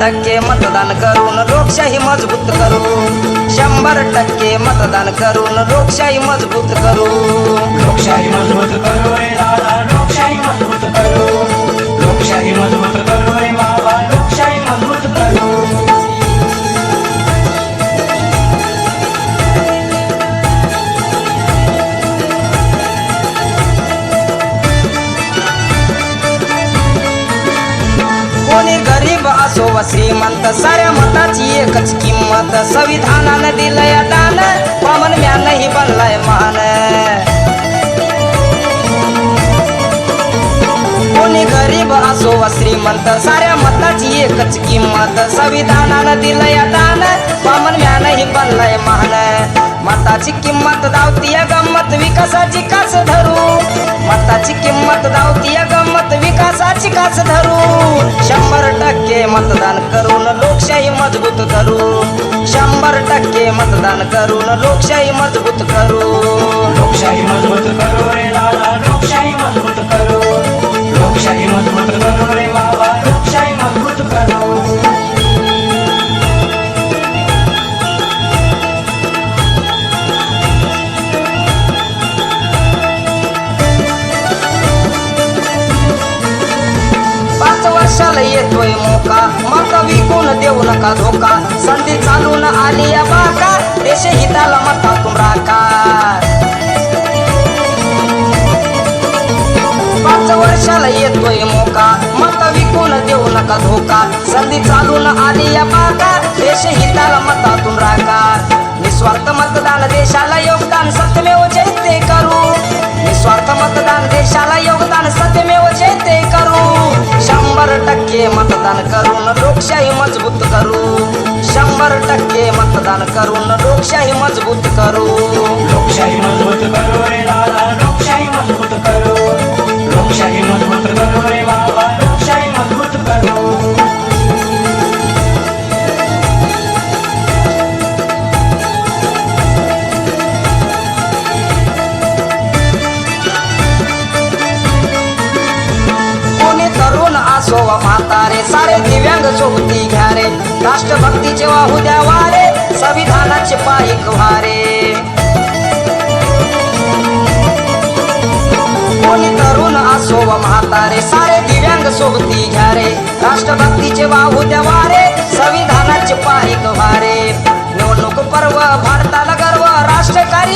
टक्के मतदान करून लोकशाही मजबूत करू. शंभर टक्के मतदान करून लोकशाही मजबूत करू. लोकशाही मजबूत करू लोकशाही मजबूत करू. लोकशाही मजबूत कोणी गरीब असो व श्रीमंत साऱ्या मताची एकच किंमत. संविधानानं दिलंय दान कॉमन म्यानही बनलाय मान. कोणी गरीब असो व श्रीमंत साऱ्या मताची एकच किंमत. संविधानानं दिलंय दान कॉमन म्यानही बनलाय मान. मताची किंमत दावतीय गंमत विकासाची कास धरू. मताची किंमत दावतीय विकासाची काच धरू. शंभर टक्के मतदान करून लोकशाही मजबूत करू. शंभर टक्के मतदान करून लोकशाही मजबूत करू. लोकशाही मजबूत करू रे दादा लोकशाही मजबूत करू. लोकशाही मजबूत करू रे बाबा लोकशाही मजबूत करू. वर्षाला मोका. मत विकून देऊ नका धोका. संधी चालून आली या बाका देश हिताला मतातून राखा पाच वर्षाला येतोय मोका. मत विकून देऊ नका धोका. संधी चालून आली या बाका देश हिताला मतातून राखा निस्वार्थ मतदान देशाला योगदान. सत्यमेव जयते करू. निस्वार्थ मतदान देशाला योगदान. सत्यमेव जयते टक्के मतदान करून लोकशाही मजबूत करू. शंभर टक्के मतदान करून लोकशाही मजबूत करू. सोवा म्हातारे सारे दिव्यांग सोबती घ्या रे राष्ट्रभक्तीचे वाहू द्या वारे संविधानाचे पायिक वारे कोणी तरुण असो व म्हातारे सारे दिव्यांग सोबती घ्या रे राष्ट्रभक्तीचे वाहू द्या वारे संविधानाचे पायिक वारे निवडणूक पर्व भारताला गर्व राष्ट्रकारी